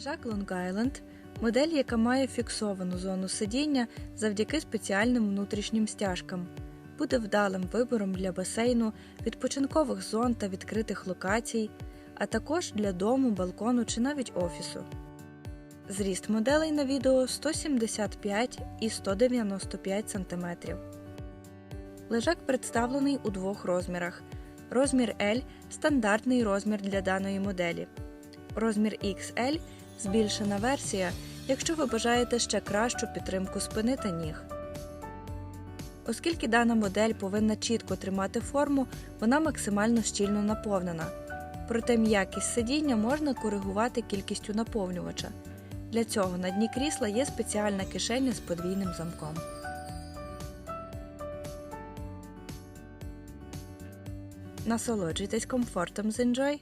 Лежак Long Island – модель, яка має фіксовану зону сидіння завдяки спеціальним внутрішнім стяжкам. Буде вдалим вибором для басейну, відпочинкових зон та відкритих локацій, а також для дому, балкону чи навіть офісу. Зріст моделей на відео 175 і 195 см. Лежак представлений у двох розмірах. Розмір L стандартний розмір для даної моделі. Розмір XL збільшена версія, якщо ви бажаєте ще кращу підтримку спини та ніг. Оскільки дана модель повинна чітко тримати форму, вона максимально щільно наповнена. Проте м'якість сидіння можна коригувати кількістю наповнювача. Для цього на дні крісла є спеціальна кишеня з подвійним замком. Насолоджуйтесь комфортом з Enjoy!